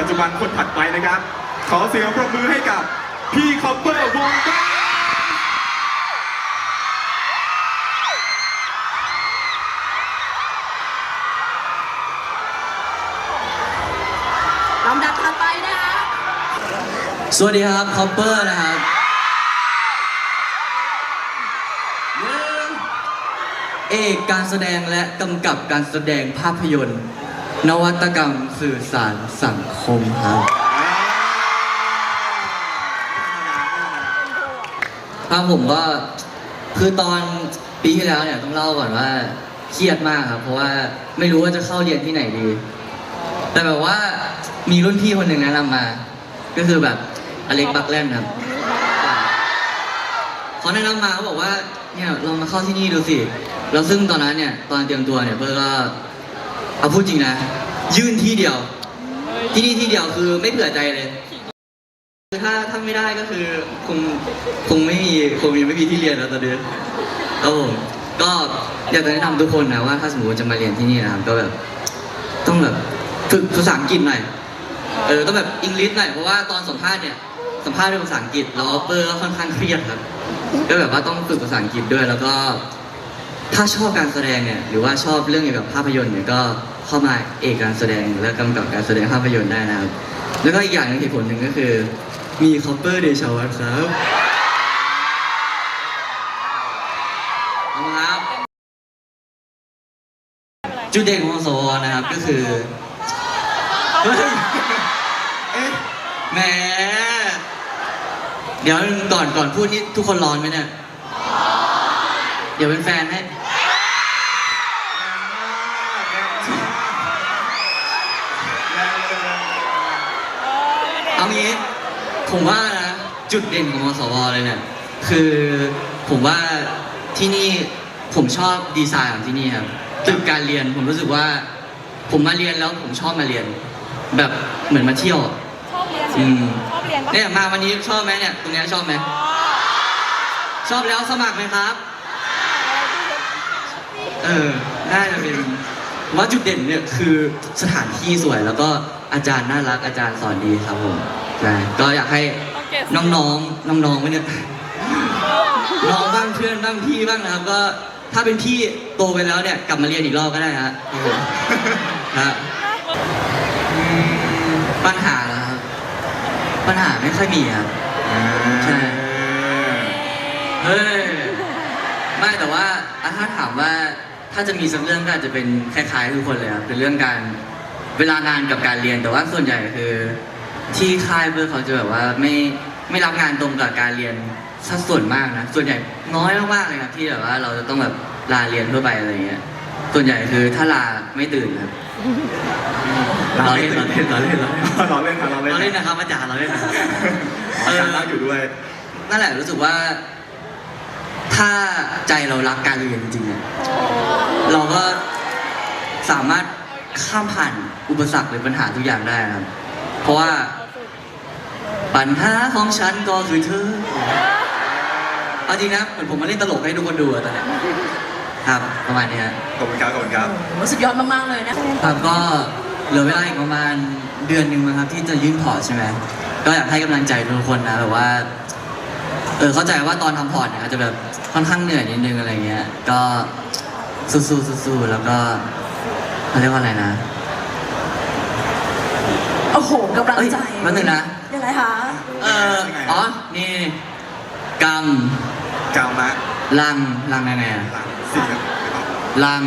ปัจจุบันคนถัดไปนะครับ ขอเสียงปรบมือให้กับพี่คอปเปอร์วงก้าลำดับถัดไปนะคะสวัสดีครับคอปเปอร์นะครับหนึ่งเอกการแสดงและกำกับการแสดงภาพยนตร์ นวัตกรรมสื่อสารสังคมครับครับผมก็คือตอนปีที่แล้วเนี่ยต้องเล่าก่อนว่าเครียดมากครับเพราะว่าไม่รู้ว่าจะเข้าเรียนที่ไหนดี แต่แบบว่ามีรุ่นพี่คนหนึ่งแนะนำมา ก็คือแบบอเล็กบักแลนครับเขาแนะนำมาเขาบอกว่าเนี่ยลองมาเข้าที่นี่ดูสิแล้วซึ่งตอนนั้นเนี่ยตอนเตรียมตัวเนี่ยเพื่อก็ เอาพูดจริงนะ ยื่นที่เดียว ที่นี่ที่เดียวคือไม่เผื่อใจเลยคือถ้าถ้าไม่ได้ก็คือคงคงไม่มีคงยังไม่มีที่เรียนแล้วตอนนี้ครับผมก็อยากจะแนะนำทุกคนนะว่าถ้าสมมติจะมาเรียนที่นี่นะครับก็แบบต้องแบบฝึกภาษาอังกฤษหน่อยเออต้องแบบอังกฤษหน่อยเพราะว่าตอนสัมภาษณ์เนี่ยสัมภาษณ์เป็นภาษาอังกฤษแล้วออเปอร์ก็ค่อนข้างเครียดครับก็แบบว่าต้องฝึกภาษาอังกฤษด้วยแล้วก็ ถ้าชอบการแสดงเนี่ยหรือว่าชอบเรื่องเกี่ยวกับภาพยนตร์เนี่ยก็เข้ามาเอกการแสดงและกำกับการแสดงภาพยนตร์ได้นะครับ แล้วก็อีกอย่างหนึงเหตุผลหนึ่งก็คือ มีคอปเปอร์เดชาวัตครับขอบคุณครับ จุดเด่นของสวนะครับก็คือเฮ้ยเอ๊ะแหมเดี๋ยวก่อนก่อนพูดนี่ทุกคนร้อนไหมเนี่ย ดี๋ยวเป็นแฟนให้เอางี้ ผมว่านะ จุดเด่นของมสวเลยเนี่ย คือผมว่าที่นี่ผมชอบดีไซน์ของที่นี่ครับตึกการเรียนผมรู้สึกว่า ผมมาเรียนแล้วผมชอบมาเรียน แบบเหมือนมาเที่ยวอะชอบเรียนอืม ชอบเรียนปะเนี่ยมาวันนี้ชอบไหมเนี่ยตรงเนี้ยชอบไหม ชอบแล้วสมัครไหมครับ เออ น่าจะเป็นผมว่าจุดเด่นเนี่ยคือสถานที่สวยแล้วก็อาจารย์น่ารักอาจารย์สอนดีครับผมใช่ก็อยากให้น้องๆน้องๆไว้เนี่ยน้องบ้างเพื่อนบ้างพี่บ้างนะครับ ก็ถ้าเป็นพี่โตไปแล้วเนี่ยกลับมาเรียนอีกรอบก็ได้ฮะครับผมฮะอืมปัญหาเหรอครับปัญหาไม่ค่อยมีครับ ใช่ เฮ้ย ไม่แต่ว่าอะถ้าถามว่า ถ้าจะมีสักเรื่องก็อาจจะเป็นคล้ายๆทุกคนเลยครับเป็นเรื่องการเวลางานกับการเรียนแต่ว่าส่วนใหญ่คือ ที่ค่ายเพื่อเขาจะแบบว่าไม่ไม่รับงานตรงกับการเรียนสัดส่วนมากนะส่วนใหญ่น้อยมากๆเลยครับที่แบบว่าเราจะต้องแบบลาเรียนเพื่อไปอะไรเงี้ย ส่วนใหญ่คือถ้าลาไม่ตื่นครับเราเล่นเราเล่นเราเล่นเราเล่นเราเล่นเราเล่นนะครับอาจารย์เราเล่นนะอาจารย์นั่งอยู่ด้วยนั่นแหละรู้สึกว่า ถ้าใจเรารักการเรียนจริงๆเนี่ยเราก็สามารถข้ามผ่านอุปสรรคหรือปัญหาทุกอย่างได้ครับ เพราะว่าปัญหาของฉันก็คือเธอเอาจริงนะเหมือนผมมาเล่นตลกให้ทุกคนดูอะตอนเนี้ยครับประมาณนี้ฮะขอบคุณครับขอบคุณครับ โอ้สุดยอดมาก ๆ เลยนะครับก็เหลือเวลาอีกประมาณเดือนหนึ่งนะครับที่จะยื่นพอร์ตใช่ไหมก็อยากให้กำลังใจทุกคนนะแบบว่า เออเข้าใจว่าตอนทำพอร์ตเนี่ยอาจจะแบบค่อนข้างเหนื่อยนิดนึงอะไรเงี้ย ก็สู้ๆสู้ๆแล้วก็เขาเรียกว่าอะไรนะ โอ้โหกำลังเอ้ยใจแป๊บนึงนะ ยังไงคะเอออ๋อนี่กกามะำลังลังยังไงอะลังสี่ครับลัง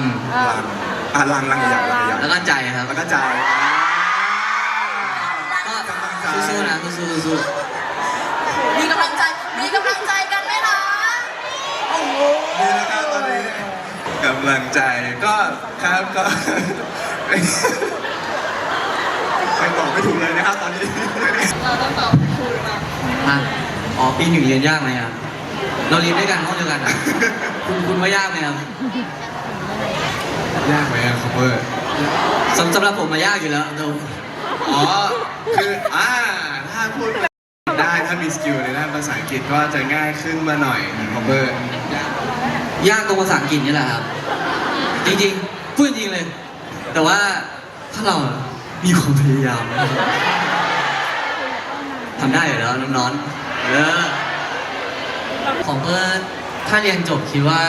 ลังอะลังลังใหญ่ๆลังใหญ่แล้วก็ใจครับๆแล้วก็ใจก็สู้ๆนะสู้ๆสู้มีกำลังใจ มีกำลังใจกันไหมคะโอ้โห นี่นะครับตอนนี้กำลังใจก็ครับก็ไปต่อไม่ถูกเลยนะครับตอนนี้ๆฮะอ๋อปีหนึ่งเรียนยากไหมครับเราเรียนด้วยกันห้องเดียวกันอะคุณคุณว่ายากไหมครับยากไหมอะคอปเปอร์ สำสำหรับผมมายากอยู่แล้วแต่อ๋อ คือ อ่า ถ้าพูดได้ ถ้ามีสกิลในด้านภาษาอังกฤษก็จะง่ายขึ้นมาหน่อยคอปเปอร์ ยากตรงภาษาอังกฤษนี่แหละครับ จริงๆพูดจริงๆเลย แต่ว่าถ้าเรามีความพยายามนะครับทำได้อยู่แล้วน้องๆเออของเพื่อถ้าเรียนจบคิดว่า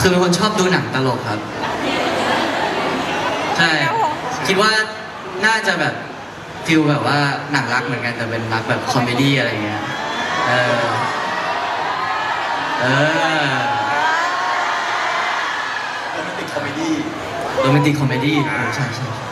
คือเป็นคนชอบดูหนังตลกครับ ใช่ คิดว่าน่าจะแบบฟิลแบบว่าหนังรักเหมือนกันแต่เป็นรักแบบคอมเมดี้อะไรเงี้ย เออ เออ คอมเมดี้คอมเมดี้ใช่ใช่